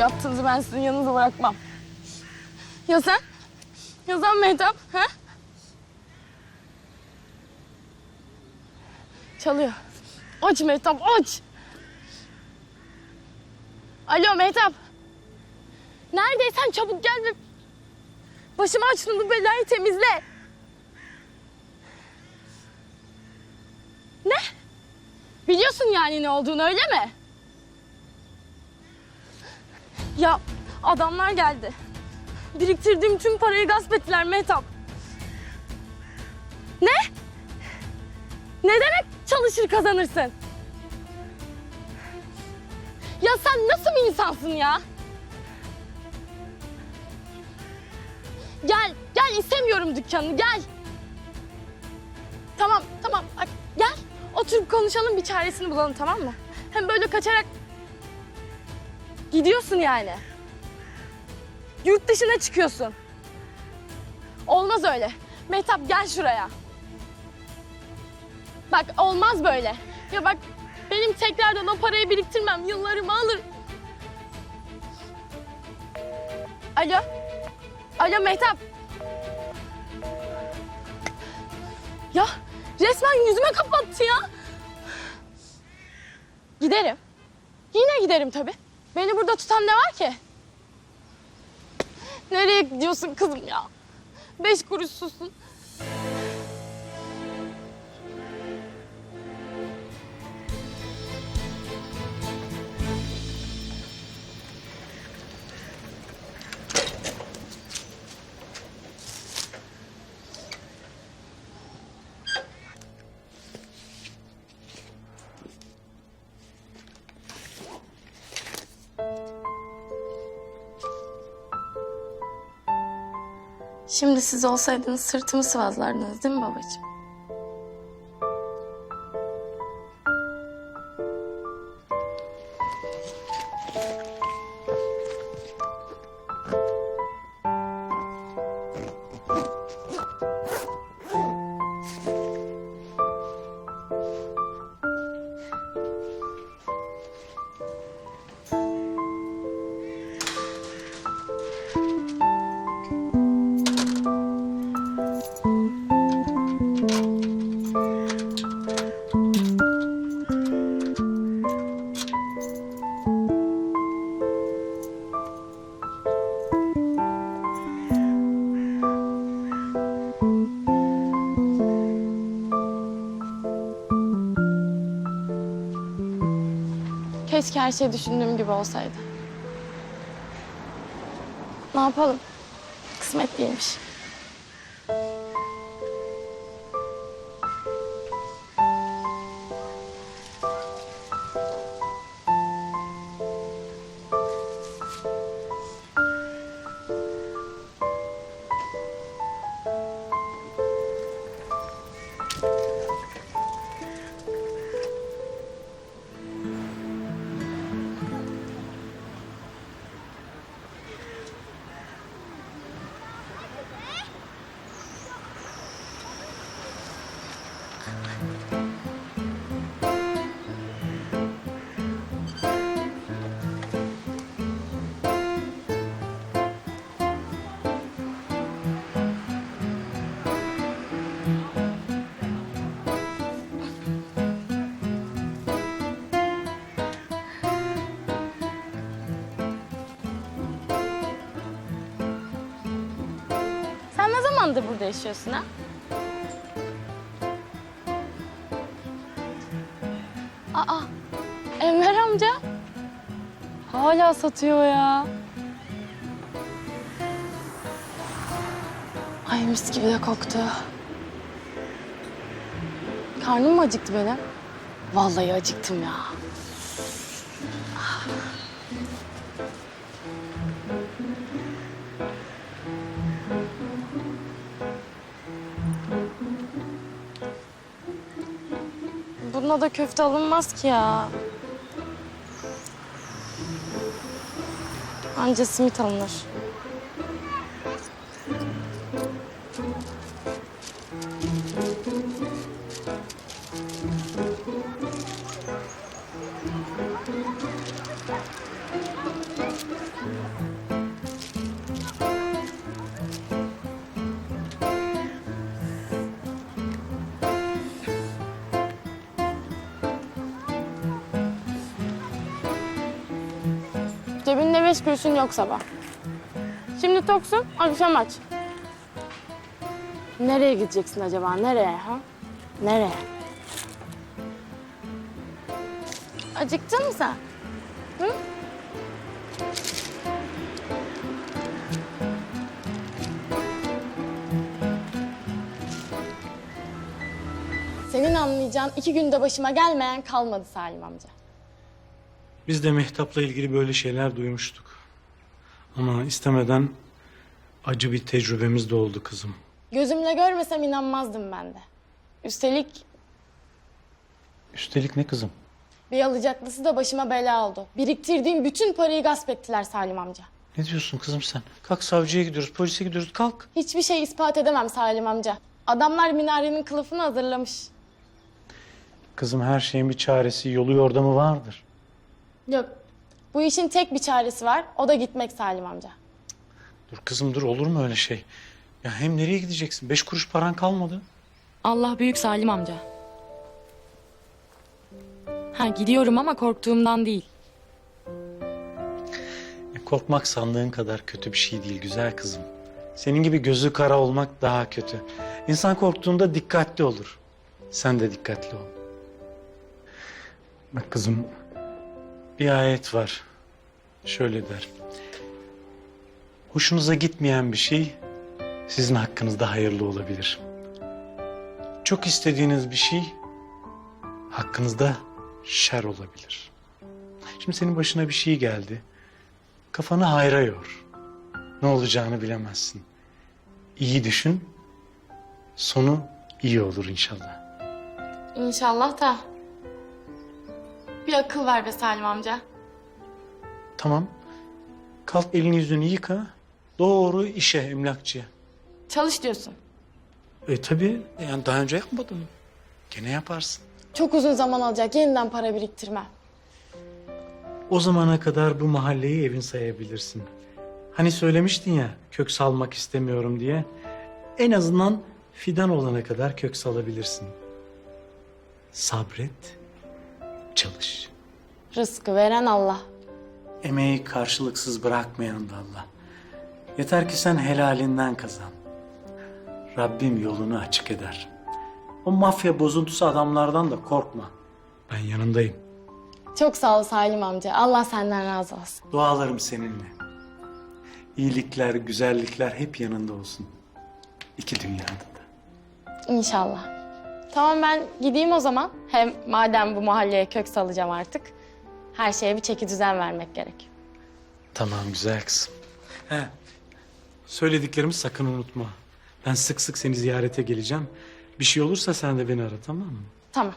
yaptığınızı ben sizin yanınıza bırakmam. Ya sen? Ya sen Mehtap? Ha? Çalıyor. Aç Mehtap aç. Alo Mehtap. Neredeysen çabuk gel ve başıma açtığın bu belayı temizle. Ne? Biliyorsun yani ne olduğunu öyle mi? Ya adamlar geldi. Biriktirdiğim tüm parayı gasp ettiler Mehtap. Ne? Ne demek çalışır kazanırsın? Ya sen nasıl bir insansın ya? Gel, gel istemiyorum dükkanını gel. Tamam, tamam. Bak, gel. Oturup konuşalım bir çaresini bulalım tamam mı? Hem böyle kaçarak gidiyorsun yani. Yurt dışına çıkıyorsun. Olmaz öyle. Mehtap gel şuraya. Bak olmaz böyle. Ya bak benim tekrardan o parayı biriktirmem yıllarımı alır. Alo. Alo Mehtap. Ya resmen yüzüme kapattı ya. Giderim. Yine giderim tabii. Beni burada tutan ne var ki? Nereye gidiyorsun kızım ya? Beş kuruşsuzsun. Şimdi siz olsaydınız sırtımı sıvazlardınız değil mi babacığım? Keşke her şey düşündüğüm gibi olsaydı. Ne yapalım? Kısmet değilmiş. Zamandır burada yaşıyorsun ha? Aa, Enver amca. Hala satıyor ya. Ay mis gibi de koktu. Karnım mı acıktı benim? Vallahi acıktım ya. Bununla da köfte alınmaz ki ya. Anca simit alınır. Cebinde beş kuruşun yok sabah. Şimdi toksun, akşam aç. Nereye gideceksin acaba? Nereye ha? Nereye? Acıktın mı sen? Hı? Senin anlayacağın iki günde başıma gelmeyen kalmadı Salim amca. Biz de Mehtap'la ilgili böyle şeyler duymuştuk. Ama istemeden acı bir tecrübemiz de oldu kızım. Gözümle görmesem inanmazdım ben de. Üstelik Üstelik ne kızım? bir alacaklısı da başıma bela oldu. Biriktirdiğim bütün parayı gasp ettiler Salim amca. Ne diyorsun kızım sen? Kalk savcıya gidiyoruz, polise gidiyoruz. Kalk. Hiçbir şey ispat edemem Salim amca. Adamlar minarenin kılıfını hazırlamış. Kızım her şeyin bir çaresi, yolu yordamı vardır. Yok. Bu işin tek bir çaresi var. O da gitmek Salim amca. Dur kızım dur olur mu öyle şey? Ya hem nereye gideceksin? Beş kuruş paran kalmadı. Allah büyük Salim amca. Ha gidiyorum ama korktuğumdan değil. E, korkmak sandığın kadar kötü bir şey değil güzel kızım. Senin gibi gözü kara olmak daha kötü. İnsan korktuğunda dikkatli olur. Sen de dikkatli ol. Bak kızım bir ayet var. Şöyle der. Hoşunuza gitmeyen bir şey sizin hakkınızda hayırlı olabilir. Çok istediğiniz bir şey hakkınızda şer olabilir. Şimdi senin başına bir şey geldi. Kafanı hayra yor. Ne olacağını bilemezsin. İyi düşün. Sonu iyi olur inşallah. İnşallah da. Bir akıl ver be Salim amca. Tamam. Kalk elini yüzünü yıka. Doğru işe emlakçıya. Çalış diyorsun. E tabii yani daha önce yapmadın mı? Gene yaparsın. Çok uzun zaman alacak. Yeniden para biriktirmem. O zamana kadar bu mahalleyi evin sayabilirsin. Hani söylemiştin ya kök salmak istemiyorum diye. En azından fidan olana kadar kök salabilirsin. Sabret, çalış. Rızkı veren Allah. Emeği karşılıksız bırakmayan da Allah. Yeter ki sen helalinden kazan. Rabbim yolunu açık eder. O mafya bozuntusu adamlardan da korkma. Ben yanındayım. Çok sağ ol Salim amca. Allah senden razı olsun. Dualarım seninle. İyilikler, güzellikler hep yanında olsun. İki dünyada da. İnşallah. Tamam ben gideyim o zaman. Hem madem bu mahalleye kök salacağım artık. Her şeye bir çeki düzen vermek gerek. Tamam güzel kızım. He. Söylediklerimi sakın unutma. Ben sık sık seni ziyarete geleceğim. Bir şey olursa sen de beni ara tamam mı? Tamam.